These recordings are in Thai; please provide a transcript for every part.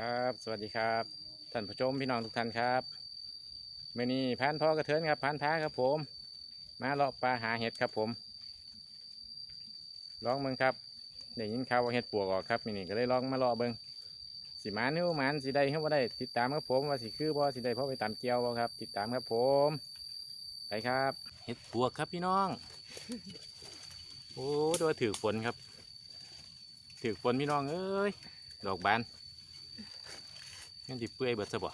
ครับ สวัสดีครับ ท่านผู้ชมพี่น้องทุกท่านครับเมื่อนี้พานพ่อกระเทินครับพานท้าครับผม มาเลาะปลาหาเห็ดครับผมลองเบิ่งครับได้ยินข่าวว่าเห็ดปวกออกครับมื่อนี้ก็เลยลองมาเลาะเบิ่งสิหมานหิวหมานสิได้หิวบ่ได้ ติดตามครับผมว่าสิคือบ่สิได้เพราะไปตามเกียวบ่ครับ ติดตามครับผมไปครับเห็ดปวกครับพี่น้อง โอ้โดนถือฝนครับถือฝนพี่น้องเอ้ยดอกบาน งั้นสิเปื่อยเบิดซะบ่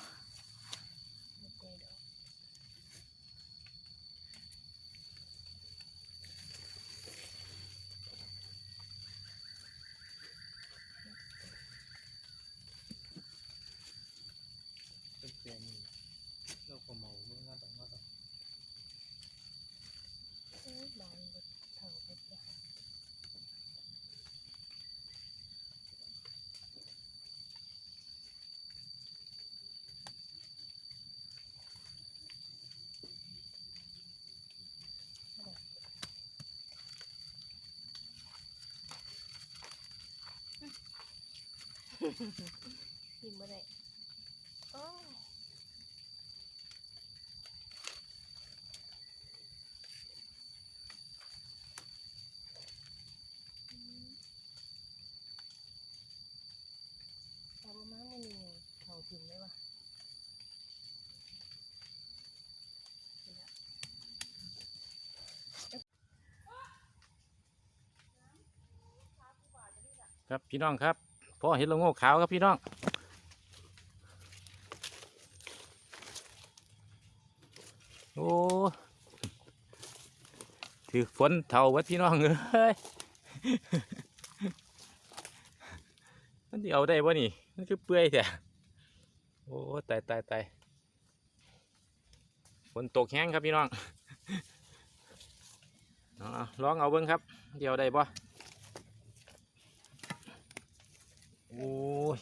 เป็นเปลี่ยนเราก็เมาเมื่อตอนนั้นบานบดเท่าบด กินบ่ได้โอ้ยอืมเอาบ่มามื้อนี้เขาถึงได้วะนี่ล่ะครับพี่น้องครับ พ่อเห็ดละโงกขาวครับพี่น้องโอ้ถือฝนเท่าวัดพี่น้องเอ้ยมันสิเอาได้บ่นี่มันคือเปื่อยแท้โอ้ตายตายตายฝนตกแห้งครับพี่น้องอาเอลองเอาเบิ้งครับเดี๋ยวได้บ่อ้ย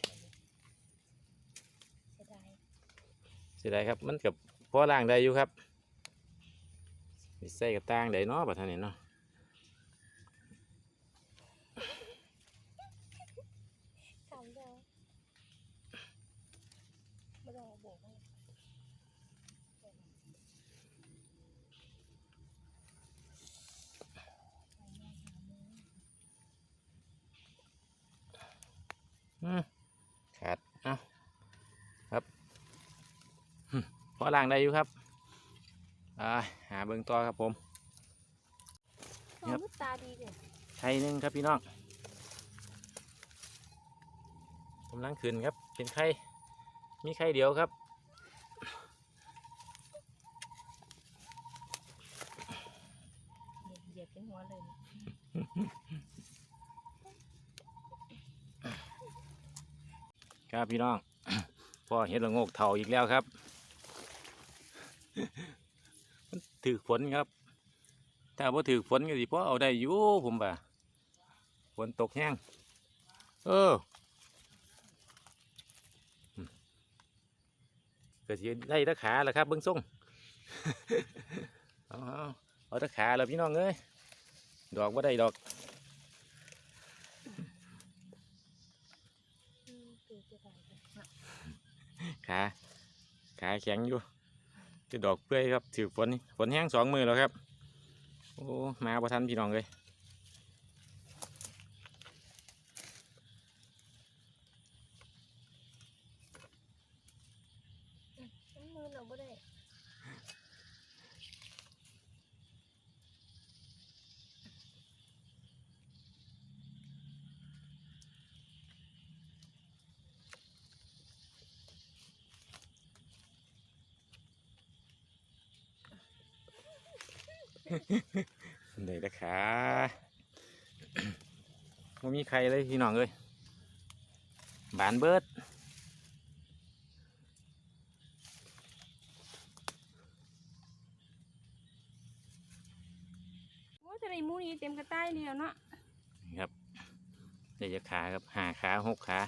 เสียดายเสียครับ มันกับพอล่างได้อยู่ครับใส่กับต่างได้เนาะบัดท่านนี่เนาะทำได้ไม่ต้องเอาโบกให้ อืมขาดเอ้าครับหึพ อล่างได้อยู่ครับอ่าหาเบิ่งต่อครับผมน้องมือตาดีเลยไข่หนึ่งครับพี่น้องกำลังขึ้นครับเป็นไข่มีไข่เดียวครับเหยียบเป็นหัวเลยครับพี่น้องพ่อเห็ดละโงกเถาอีกแล้วครับ มันถือฝนครับ ถ้าพ่ถือฝนก็สิพ่อเอาได้อยู่ผมบ่าฝนตกแห้งเออก็สิได้ตะขาแหละครับเบิ้งส่งเอาเอาเอาตะขาแล้วพี่น้องเอ้ยดอกว่าได้ดอกอืมคือจะได้เลยขาขาแข็งอยู่ จะดอกเปื่อยครับถือฝนฝนแห้งสองมือแล้วครับ โอ้มาประทันพี่น้องเลย น้ำมือเราไม่ได้ เลยนะขาไม่มีใครเลยพี่น้องเลยบานเบิดว่าจะได้หมูนี่เต็มกระต่ายเดียวเนาะนี่ครับเดี๋ยวจะขาครับหาขาหกขา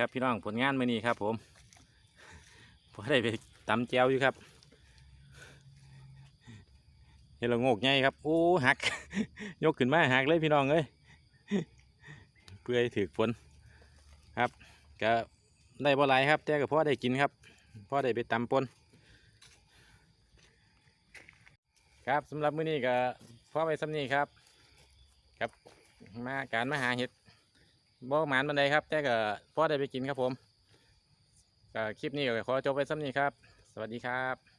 ครับพี่น้องผลงานมื้อนี้ครับ ผมพอได้ไปตำแจวอยู่ครับเฮดละโงกใหญ่ครับโอ้หัก ยกขึ้นมาหักเลยพี่น้องเอ้ยเพื่อถือฝนครับก็ได้บ่หลายครับ แต่ก็พอได้กินครับพอได้ไปตำปนครับสำหรับมื้อนี้ก็พอไปสำนี้ครับ ครับมาการมาหาเห็ด บ่หมานบันไดครับ แต่ก็พ่อได้ไปกินครับผมก็คลิปนี้ก็ขอจบไปสำนี้ครับ สวัสดีครับ